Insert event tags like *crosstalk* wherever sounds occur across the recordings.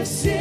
deve ser.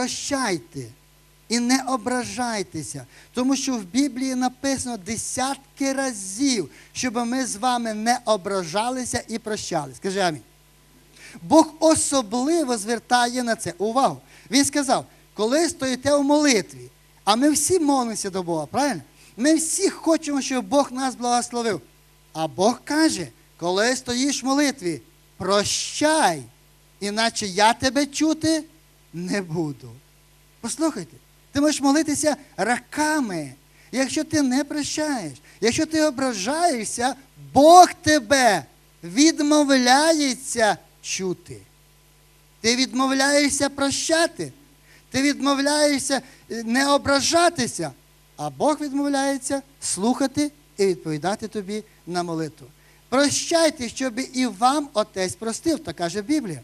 Прощайте і не ображайтеся, тому що в Біблії написано десятки разів, щоб ми з вами не ображалися і прощали. Скажи амінь. Бог особливо звертає на це увагу. Він сказав, коли стоїте у молитві, а ми всі молимося до Бога, правильно? Ми всі хочемо, щоб Бог нас благословив. А Бог каже, коли стоїш в молитві, прощай, іначе я тебе чути не буду. Послухайте, ти можеш молитися раками. Якщо ти не прощаєш, якщо ти ображаєшся, Бог тебе відмовляється чути. Ти відмовляєшся прощати, ти відмовляєшся е, не ображатися, а Бог відмовляється слухати і відповідати тобі на молитву. Прощайте, щоб і вам Отець простив, так каже Біблія.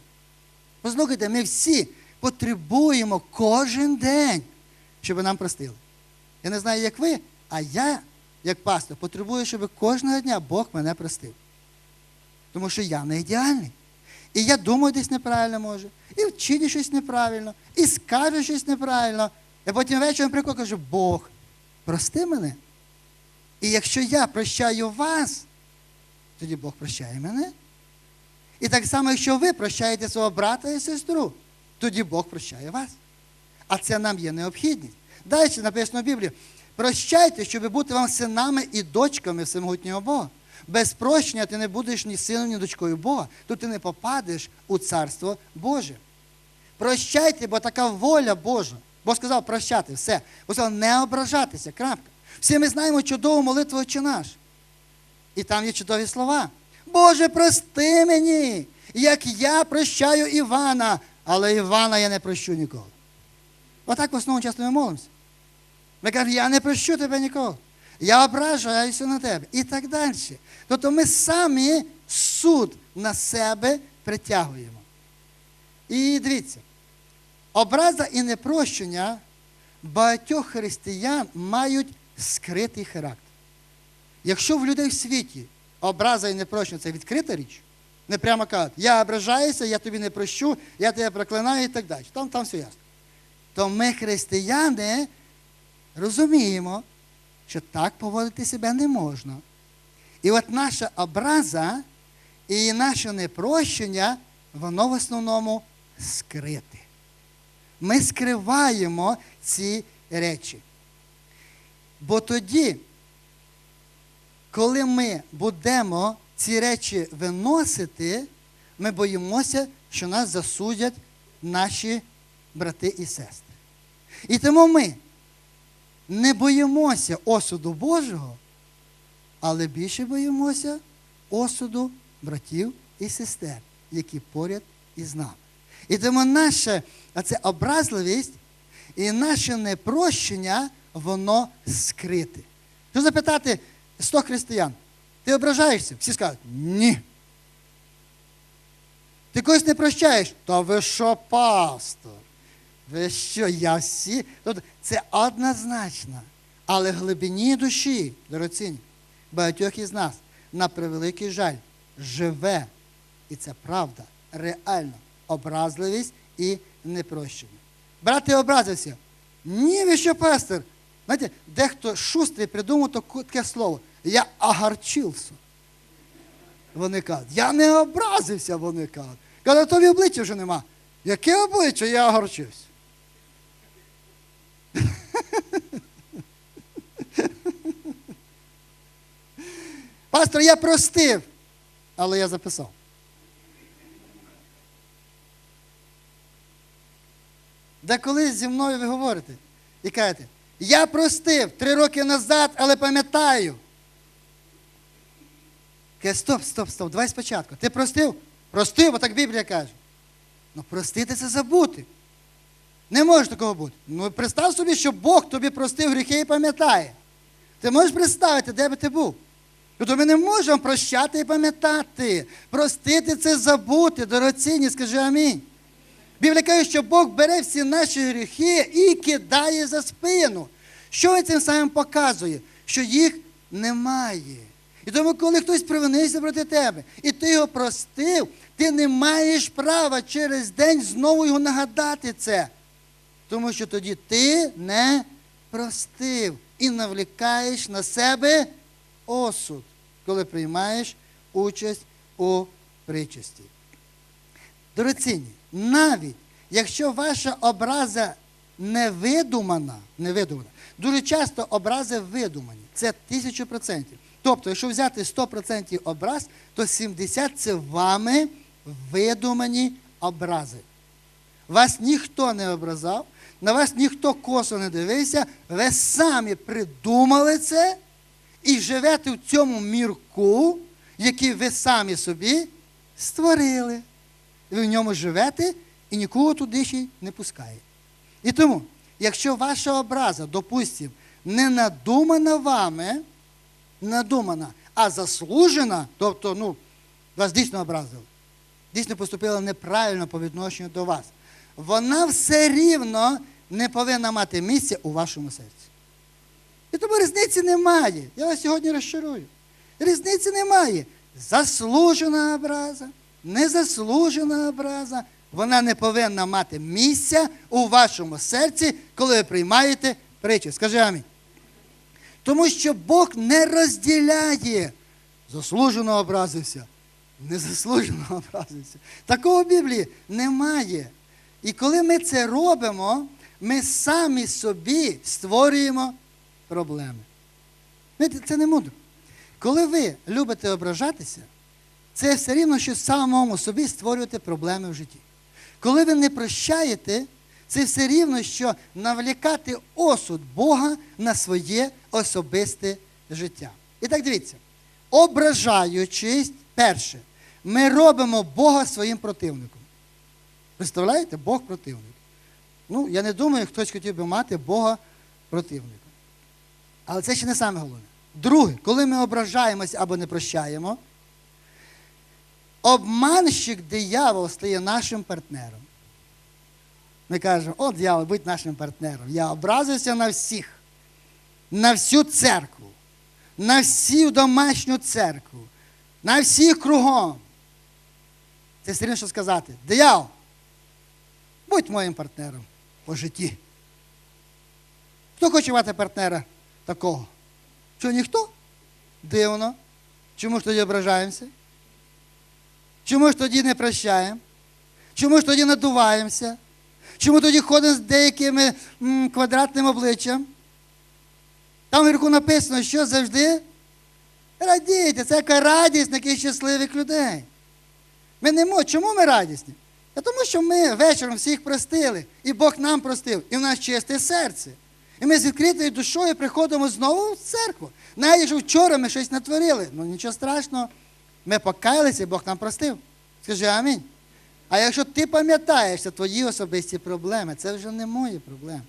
Послухайте, ми всі потребуємо кожен день, щоб нам простили. Я не знаю, як ви, а я, як пастор, потребую, щоб кожного дня Бог мене простив. Тому що я не ідеальний. І я думаю десь неправильно може, і вчині щось неправильно, і скажу щось неправильно. І потім вечором приходжу, кажу, Бог, прости мене. І якщо я прощаю вас, тоді Бог прощає мене. І так само, якщо ви прощаєте свого брата і сестру, тоді Бог прощає вас. А це нам є необхідність. Далі написано в Біблії: прощайте, щоб бути вам синами і дочками всемогутнього Бога. Без прощення ти не будеш ні сином, ні дочкою Бога, то ти не попадеш у Царство Боже. Прощайте, бо така воля Божа. Бог сказав прощати, все. Бог сказав не ображатися. Крапка. Всі ми знаємо чудову молитву «Отче наш. І там є чудові слова. Боже, прости мені, як я прощаю Івана, але Івана я не прощу ніколи. Отак в основному часто ми молимося. Ми кажемо, я не прощу тебе ніколи. Я ображаюся на тебе. І так далі. Тобто ми самі суд на себе притягуємо. І дивіться, образа і непрощення багатьох християн мають скритий характер. Якщо в людей в світі образа і непрощення це відкрита річ, не прямо кажуть, я ображаюся, я тобі не прощу, я тебе проклинаю і так далі. Там, там все ясно. То ми, християни, розуміємо, що так поводити себе не можна. І от наша образа і наше непрощення, воно в основному скрите. Ми скриваємо ці речі. Бо тоді, коли ми будемо ці речі виносити, ми боїмося, що нас засудять наші брати і сестри. І тому ми не боїмося осуду Божого, але більше боїмося осуду братів і сестер, які поряд із нами. І тому наша оце образливість і наше непрощення, воно скрите. Що запитати 100 християн, ти ображаєшся? Всі скажуть, ні. Ти когось не прощаєш? Та ви що, пастор? Ви що, я всі? Тобто це однозначно. Але в глибині душі, дорогоцінні, багатьох із нас, на превеликий жаль, живе, і це правда, реально, образливість і непрощення. Брат, ти образився. Ні, ви що, пастор? Знаєте, дехто шустрий придумав таке слово. Я огарчився. Вони кажуть, я не образився, вони кажуть. Кажуть, тобі обличчя вже нема. Яке обличчя? Я огорчився. *laughs* Пастор, я простив, але я записав. Де коли зі мною ви говорите і кажете, я простив три роки назад, але пам'ятаю. Каже, стоп, стоп, стоп, давай спочатку. Ти простив? Простив, бо так Біблія каже. Ну, простити це забути. Не може такого бути. Ну, представ собі, що Бог тобі простив гріхи і пам'ятає. Ти можеш представити, де би ти був? Тобто ми не можемо прощати і пам'ятати. Простити це забути, дорогоцінні, скажи амінь. Біблія каже, що Бог бере всі наші гріхи і кидає за спину. Що він цим самим показує? Що їх немає. І тому, коли хтось провинився проти тебе, і ти його простив, ти не маєш права через день знову його нагадати це. Тому що тоді ти не простив і навлікаєш на себе осуд, коли приймаєш участь у причасті. Дорогоцінні, навіть якщо ваша образа невидумана, невидумана, дуже часто образи видумані. Це тисячу процентів. Тобто, якщо взяти 100% образ, то 70% це вами видумані образи. Вас ніхто не образав, на вас ніхто косо не дивився, ви самі придумали це і живете в цьому мірку, який ви самі собі створили. Ви в ньому живете і нікого туди ще не пускає. І тому, якщо ваша образа, допустимо, не надумана вами, надумана, а заслужена, тобто, ну, вас дійсно образили, дійсно поступила неправильно по відношенню до вас, вона все рівно не повинна мати місця у вашому серці. І тому різниці немає. Я вас сьогодні розчарую. Різниці немає. Заслужена образа, незаслужена образа. Вона не повинна мати місця у вашому серці, коли ви приймаєте притчу. Скажи амінь. Тому що Бог не розділяє. Заслужено образився, незаслужено *laughs* образився. Такого в Біблії немає. І коли ми це робимо, ми самі собі створюємо проблеми. Це не мудро. Коли ви любите ображатися, це все рівно, що самому собі створювати проблеми в житті. Коли ви не прощаєте, це все рівно, що навлікати осуд Бога на своє особисте життя. І так дивіться, ображаючись, перше, ми робимо Бога своїм противником. Представляєте, Бог противник. Ну, я не думаю, хтось хотів би мати Бога противника. Але це ще не саме головне. Друге, коли ми ображаємося або не прощаємо, обманщик диявол стає нашим партнером. Ми кажемо, о, дьявол, будь нашим партнером. Я образився на всіх, на всю церкву, на всю домашню церкву, на всіх кругом. Це все що сказати. Диявол, будь моїм партнером по житті. Хто хоче мати партнера такого? Що ніхто? Дивно. Чому ж тоді ображаємося? Чому ж тоді не прощаємо? Чому ж тоді надуваємося? Чому тоді ходимо з деякими квадратним обличчям? Там вверху написано, що завжди радійте. Це яка радість таких щасливих людей. Ми не можемо. Чому ми радісні? Та тому що ми вечором всіх простили, і Бог нам простив, і в нас чисте серце. І ми з відкритою душою приходимо знову в церкву. Навіть якщо вчора ми щось натворили, ну нічого страшного. Ми покаялися, і Бог нам простив. Скажи амінь. А якщо ти пам'ятаєш, це твої особисті проблеми, це вже не мої проблеми.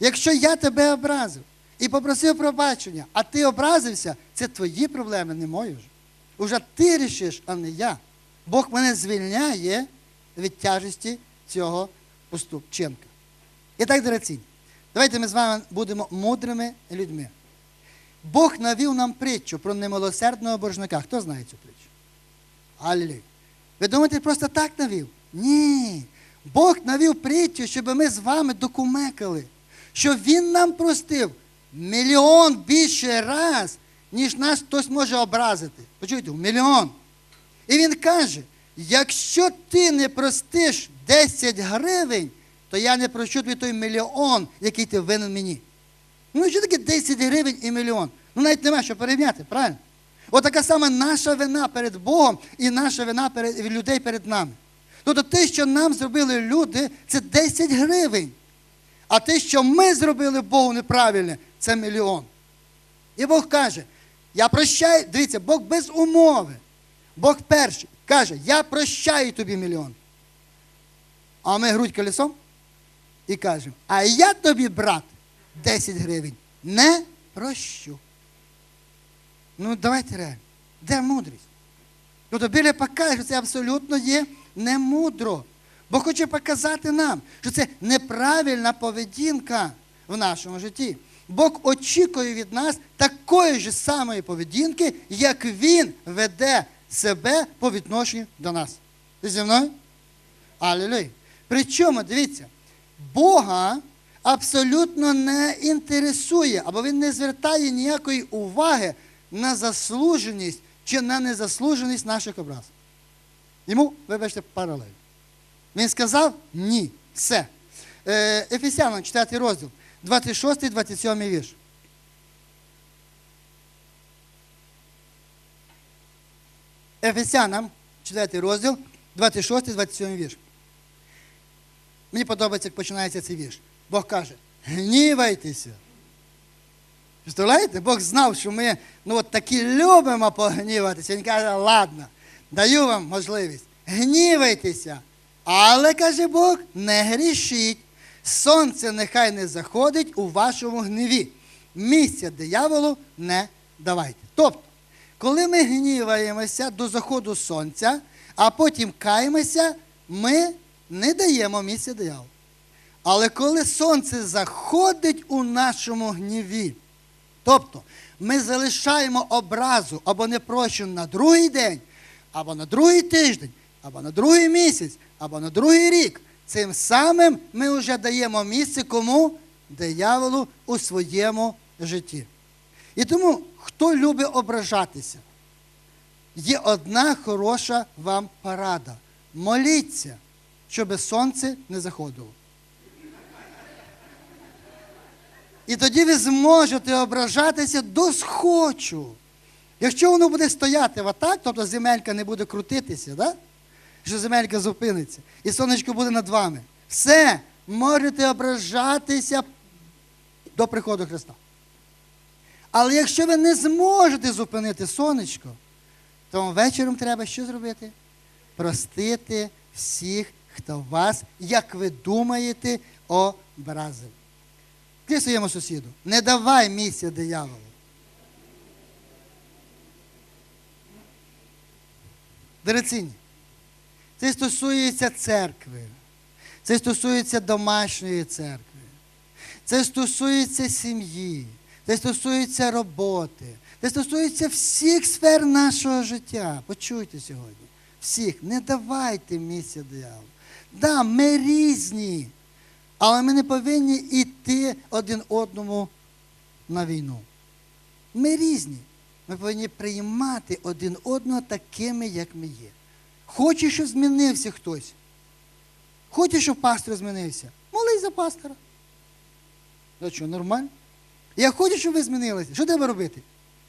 Якщо я тебе образив і попросив пробачення, а ти образився, це твої проблеми, не мої вже. Уже ти рішиш, а не я. Бог мене звільняє від тяжесті цього поступченка. І так, дорогоцінні, давайте ми з вами будемо мудрими людьми. Бог навів нам притчу про немилосердного боржника. Хто знає цю притчу? Алілюя. Ви думаєте, просто так навів? Ні. Бог навів притчу, щоб ми з вами докумекали, що Він нам простив мільйон більше раз, ніж нас хтось може образити. Почуйте, мільйон. І він каже: якщо ти не простиш 10 гривень, то я не прощу тобі той мільйон, який ти винен мені. Ну, що таке 10 гривень і мільйон? Ну, навіть нема що порівняти, правильно? От така сама наша вина перед Богом і наша вина перед людей перед нами. Тобто те, що нам зробили люди, це 10 гривень. А те, що ми зробили Богу неправильне, це мільйон. І Бог каже: я прощаю, дивіться, Бог без умови. Бог перший каже, я прощаю тобі мільйон. А ми грудь колесом і кажемо, а я тобі, брат, 10 гривень не прощу. Ну, давайте реально. Де мудрість? Тобто Біля покаже, що це абсолютно є немудро. Бо хоче показати нам, що це неправильна поведінка в нашому житті. Бог очікує від нас такої ж самої поведінки, як Він веде себе по відношенню до нас. Ти зі мною? Алілуя. Причому, дивіться, Бога абсолютно не інтересує, або він не звертає ніякої уваги на заслуженість чи на незаслуженість наших образ. Йому, вибачте, паралель. Він сказав ні. Все. Е, Ефесянам 4 розділ, 26, 27 вірш. Ефесянам 4 розділ, 26, 27 вірш. Мені подобається, як починається цей вірш. Бог каже: гнівайтеся. Представляєте? Бог знав, що ми ну, от такі любимо погніватися. Він каже, ладно, даю вам можливість. Гнівайтеся. Але, каже Бог, не грішіть. Сонце нехай не заходить у вашому гніві. Місця дияволу не давайте. Тобто, коли ми гніваємося до заходу сонця, а потім каємося, ми не даємо місця дияволу. Але коли сонце заходить у нашому гніві, тобто ми залишаємо образу або непрощену на другий день, або на другий тиждень, або на другий місяць, або на другий рік, цим самим ми вже даємо місце кому? Дияволу у своєму житті. І тому, хто любить ображатися, є одна хороша вам порада. Моліться, щоб сонце не заходило. І тоді ви зможете ображатися до схочу. Якщо воно буде стояти отак, тобто земелька не буде крутитися, да? що земелька зупиниться, і сонечко буде над вами. Все, можете ображатися до приходу Христа. Але якщо ви не зможете зупинити сонечко, то вечором треба що зробити? Простити всіх, хто вас, як ви думаєте, образив. Ти своєму сусіду, не давай місця дияволу. Дорогоцінні, це стосується церкви, це стосується домашньої церкви, це стосується сім'ї, це стосується роботи, це стосується всіх сфер нашого життя. Почуйте сьогодні. Всіх, не давайте місця дияволу. Да, ми різні, але ми не повинні йти один одному на війну. Ми різні. Ми повинні приймати один одного такими, як ми є. Хочеш, щоб змінився хтось. Хочеш, щоб пастор змінився. Молись за пастора. Ну що, нормально? Я хочу, щоб ви змінилися. Що треба робити?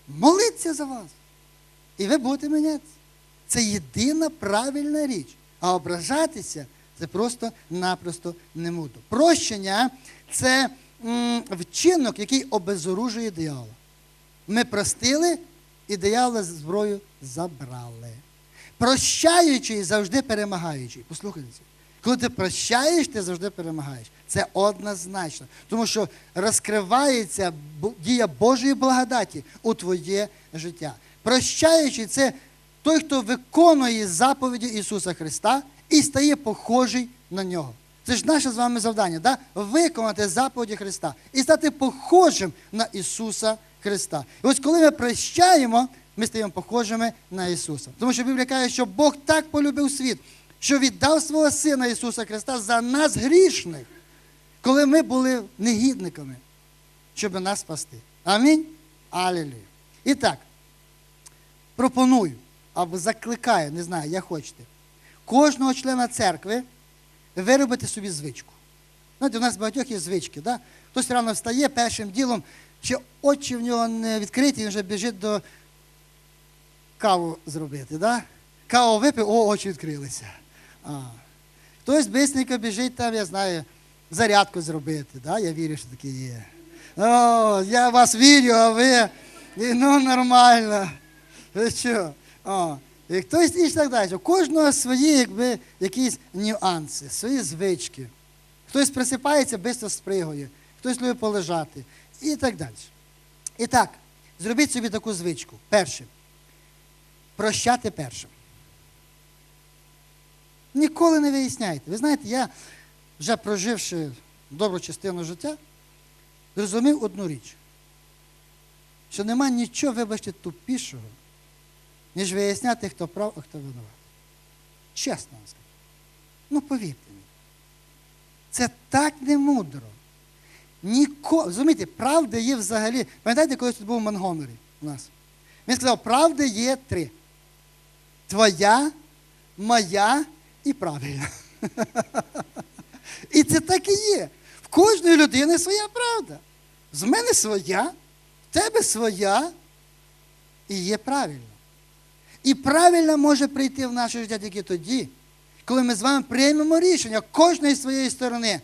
Молитися за вас. І ви будете мінятися. Це єдина правильна річ. А ображатися це просто-напросто не мудро. Прощення це вчинок, який обезоружує диявола. Ми простили, і диявола зброю забрали. Прощаючий завжди перемагаючий. Послухайте. Коли ти прощаєш, ти завжди перемагаєш. Це однозначно. Тому що розкривається дія Божої благодаті у твоє життя. Прощаючий це той, хто виконує заповіді Ісуса Христа і стає похожий на нього. Це ж наше з вами завдання, да? виконати заповіді Христа і стати похожим на Ісуса Христа. І ось коли ми прощаємо, ми стаємо похожими на Ісуса. Тому що Біблія каже, що Бог так полюбив світ, що віддав свого Сина Ісуса Христа за нас грішних, коли ми були негідниками, щоб нас спасти. Амінь. Алілюя. І так, пропоную або закликаю, не знаю, як хочете, кожного члена церкви виробити собі звичку. Знаєте, у нас багатьох є звички. Да? Хтось рано встає першим ділом, ще очі в нього не відкриті, він вже біжить до каву зробити. Да? Каву випив, о, очі відкрилися. А. Хтось бистренько біжить там, я знаю, зарядку зробити. Да? Я вірю, що таке є. О, я вас вірю, а ви ну нормально. Ви що? О, і хтось і так далі. У кожного свої якби, якісь нюанси, свої звички. Хтось присипається, швидко спригує, хтось любить полежати і так далі. І так, зробіть собі таку звичку. Перше. Прощати першим. Ніколи не виясняйте. Ви знаєте, я, вже проживши добру частину життя, зрозумів одну річ, що нема нічого, вибачте, тупішого, ніж виясняти, хто прав, а хто винуват. Чесно вам скажу. Ну, повірте мені. Це так не мудро. Ніко... Розумієте, правда є взагалі. Пам'ятаєте, колись тут був Монгомері у нас? Він сказав, правди є три. Твоя, моя і правильна. І це так і є. В кожної людини своя правда. З мене своя, в тебе своя і є правильно. І правильно може прийти в наше життя тільки тоді, коли ми з вами приймемо рішення кожної своєї сторони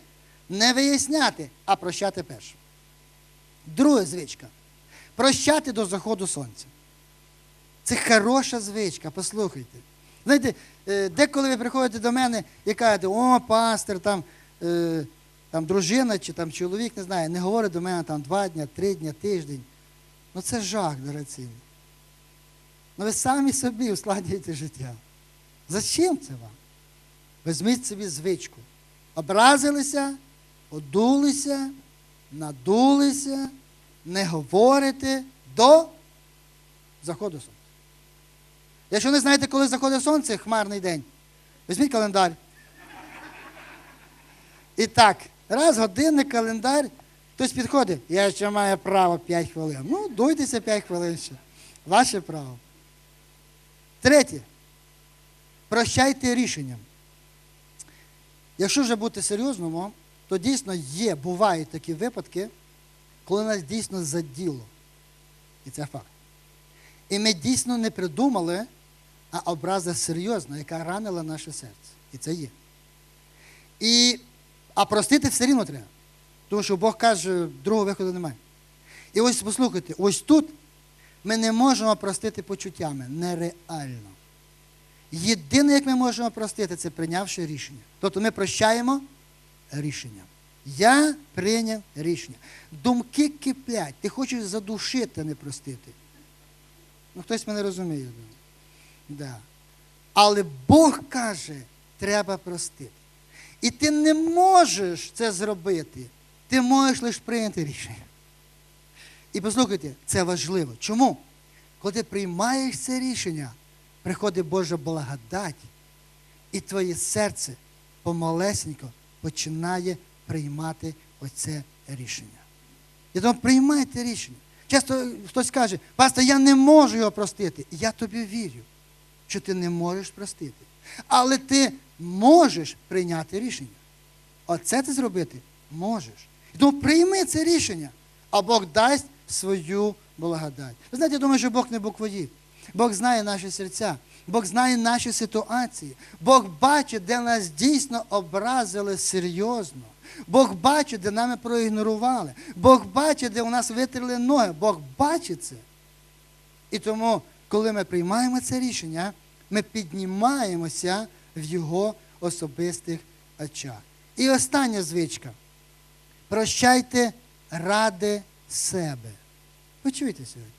не виясняти, а прощати першим. Друга звичка. Прощати до заходу сонця. Це хороша звичка, послухайте. Знаєте, е, деколи ви приходите до мене і кажете, о, пастор, там, е, там дружина чи там чоловік, не знаю, не говорить до мене там два дня, три дня, тиждень. Ну це жах, дорогоцінний. Ну ви самі собі ускладнюєте життя. Зачем це вам? Візьміть собі звичку. Образилися, одулися, надулися, не говорите до заходу сонця. Якщо не знаєте, коли заходить сонце, хмарний день, візьміть календар. І так, раз годинник, календар, хтось підходить, я ще маю право 5 хвилин. Ну, дуйтеся 5 хвилин ще. Ваше право. Третє. Прощайте рішенням. Якщо вже бути серйозному, то дійсно є, бувають такі випадки, коли нас дійсно заділо. І це факт. І ми дійсно не придумали, а образа серйозна, яка ранила наше серце. І це є. І, а простити все рівно треба. Тому що Бог каже, другого виходу немає. І ось послухайте, ось тут ми не можемо простити почуттями. Нереально. Єдине, як ми можемо простити, це прийнявши рішення. Тобто ми прощаємо рішенням. Я прийняв рішення. Думки киплять. Ти хочеш задушити, не простити. Ну, хтось мене розуміє. Да. Але Бог каже, треба простити. І ти не можеш це зробити. Ти можеш лише прийняти рішення. І послухайте, це важливо. Чому? Коли ти приймаєш це рішення, приходить Божа благодать, і твоє серце помалесенько починає приймати оце рішення. І тому приймайте рішення. Часто хтось каже, пастор, я не можу його простити. Я тобі вірю, що ти не можеш простити. Але ти можеш прийняти рішення. Оце ти зробити можеш. І тому прийми це рішення, а Бог дасть свою благодать. Ви знаєте, я думаю, що Бог не буквоїд. Бог знає наші серця, Бог знає наші ситуації. Бог бачить, де нас дійсно образили серйозно. Бог бачить, де нами проігнорували. Бог бачить, де у нас витерли ноги. Бог бачить це. І тому, коли ми приймаємо це рішення, ми піднімаємося в Його особистих очах. І остання звичка. Прощайте ради себе. Ви чуєте сьогодні?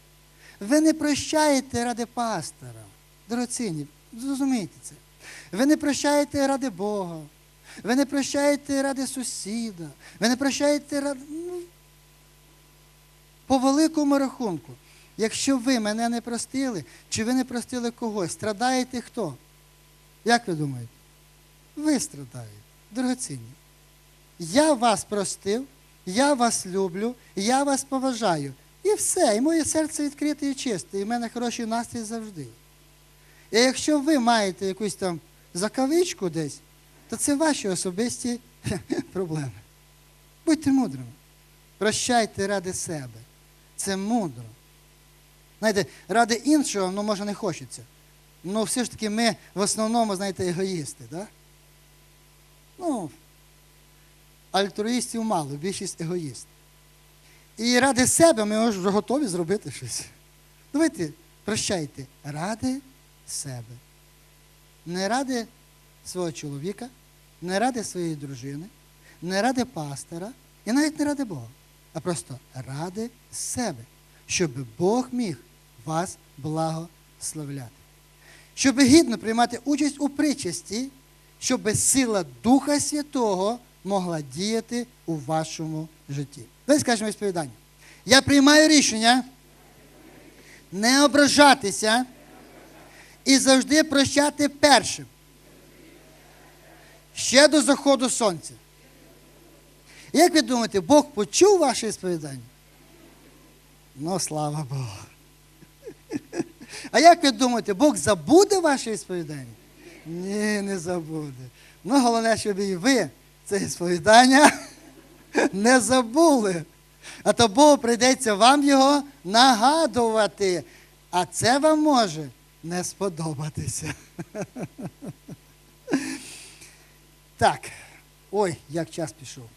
Ви не прощаєте ради пастора. Дорогоцінні, зрозумійте це. Ви не прощаєте ради Бога. Ви не прощаєте ради сусіда. Ви не прощаєте ради. Ну, по великому рахунку. Якщо ви мене не простили, чи ви не простили когось, страдаєте хто? Як ви думаєте? Ви страдаєте, дорогоцінні. Я вас простив, я вас люблю, я вас поважаю. І все, і моє серце відкрите і чисте, і в мене хороший настрій завжди. І якщо ви маєте якусь там закавичку десь, то це ваші особисті *laughs* проблеми. Будьте мудрими. Прощайте ради себе. Це мудро. Знаєте, ради іншого, ну, може, не хочеться. Ну, все ж таки ми в основному, знаєте, егоїсти, да? Ну, альтруїстів мало, більшість егоїст. І ради себе ми вже готові зробити щось. Давайте прощайте ради себе. Не ради свого чоловіка, не ради своєї дружини, не ради пастора і навіть не ради Бога, а просто ради себе, щоб Бог міг вас благословляти. Щоб гідно приймати участь у причасті, щоб сила Духа Святого могла діяти у вашому житті. Давайте скажемо сповідання. Я приймаю рішення не ображатися і завжди прощати першим. Ще до заходу сонця. Як ви думаєте, Бог почув ваше сповідання? Ну, слава Богу. *laughs* А як ви думаєте, Бог забуде ваше сповідання? Ні, не забуде. Ну, головне, щоб і ви це сповідання не забули. А то Богу прийдеться вам його нагадувати. А це вам може не сподобатися. *laughs* Так. Ой, як час пішов.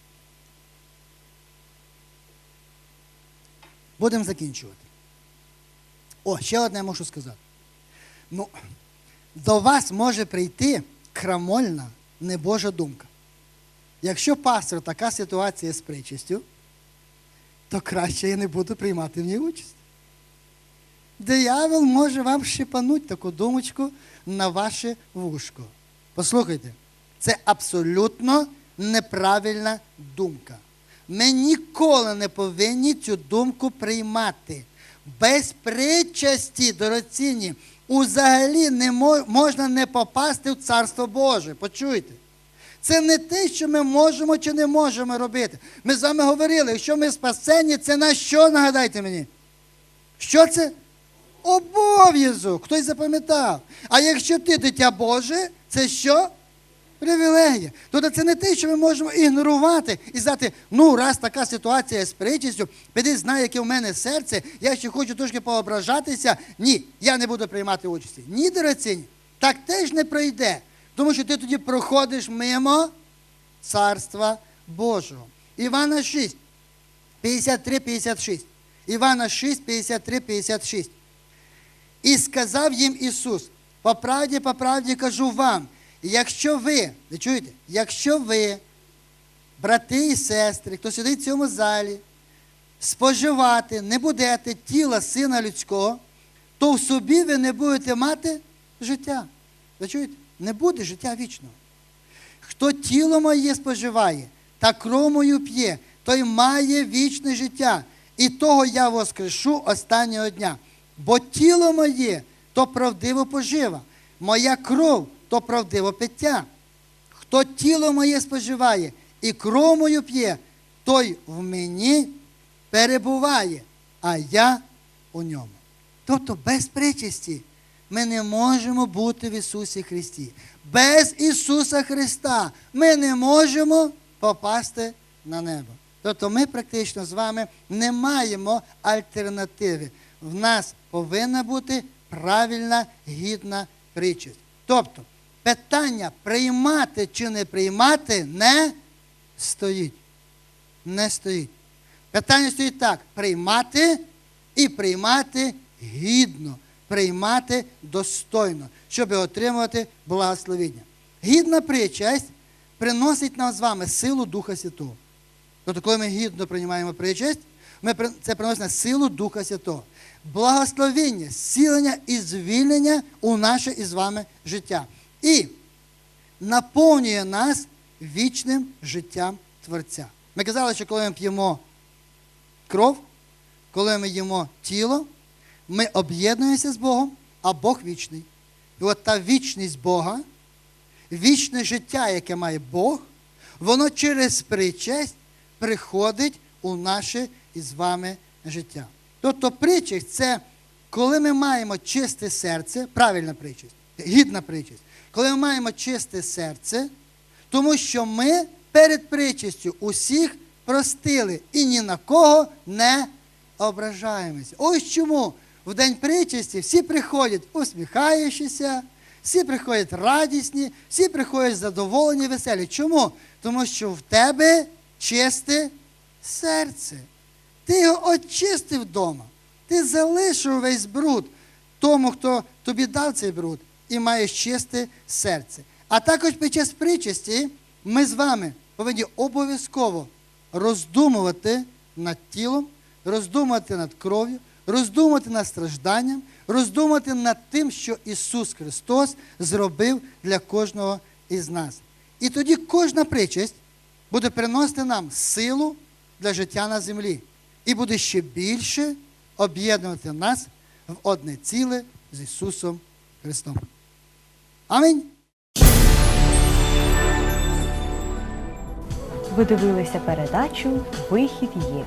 Будемо закінчувати. О, ще одне можу сказати. Ну, до вас може прийти крамольна небожа думка. Якщо пастор така ситуація з причастю, то краще я не буду приймати в ній участь. Диявол може вам щепануть таку думочку на ваше вушко. Послухайте, це абсолютно неправильна думка. Ми ніколи не повинні цю думку приймати. Без причасті, дорогоцінні, взагалі не можна не попасти в Царство Боже. Почуйте. Це не те, що ми можемо чи не можемо робити. Ми з вами говорили, якщо ми спасені, це на що, нагадайте мені? Що це? Обов'язок. Хтось запам'ятав. А якщо ти дитя Боже, це що? Привілегія. Тобто це не те, що ми можемо ігнорувати і сказати, ну, раз така ситуація з причістю, піди знай, яке в мене серце, я ще хочу трошки поображатися. Ні, я не буду приймати участі. Ні, дорогоцінні, так теж не пройде. Тому що ти тоді проходиш мимо Царства Божого. Івана 6, 53, 56. Івана 6, 53, 56. І сказав їм Ісус: по правді, по правді кажу вам, якщо ви, ви чуєте, якщо ви, брати і сестри, хто сидить в цьому залі, споживати не будете тіла сина людського, то в собі ви не будете мати життя. Ви чуєте? Не буде життя вічного. Хто тіло моє споживає та кров п'є, той має вічне життя, і того я воскрешу останнього дня. Бо тіло моє то правдиво пожива, моя кров то правдиво пиття. Хто тіло моє споживає і кров мою п'є, той в мені перебуває, а я у ньому. Тобто без причасті ми не можемо бути в Ісусі Христі. Без Ісуса Христа ми не можемо попасти на небо. Тобто ми практично з вами не маємо альтернативи. В нас повинна бути правильна гідна причасть. Тобто питання приймати чи не приймати не стоїть. Не стоїть. Питання стоїть так: приймати і приймати гідно, приймати достойно, щоб отримувати благословення. Гідна причасть приносить нам з вами силу Духа Святого. Тобто, коли ми гідно приймаємо причасть, ми, це приносить нам силу Духа Святого. Благословення, зцілення і звільнення у наше із вами життя. І наповнює нас вічним життям Творця. Ми казали, що коли ми п'ємо кров, коли ми їмо тіло, ми об'єднуємося з Богом, а Бог вічний. І от та вічність Бога, вічне життя, яке має Бог, воно через причесть приходить у наше із вами життя. Тобто причесть це коли ми маємо чисте серце, правильна причесть, гідна причесть, коли ми маємо чисте серце, тому що ми перед причастю усіх простили і ні на кого не ображаємося. Ось чому в день причасті всі приходять усміхаючися, всі приходять радісні, всі приходять задоволені, веселі. Чому? Тому що в тебе чисте серце. Ти його очистив вдома. Ти залишив весь бруд тому, хто тобі дав цей бруд, і маєш чисте серце. А також під час причасті ми з вами повинні обов'язково роздумувати над тілом, роздумувати над кров'ю, роздумувати над стражданням, роздумувати над тим, що Ісус Христос зробив для кожного із нас. І тоді кожна причасть буде приносити нам силу для життя на землі і буде ще більше об'єднувати нас в одне ціле з Ісусом Христом. Амінь. Ви дивилися передачу Вихід є.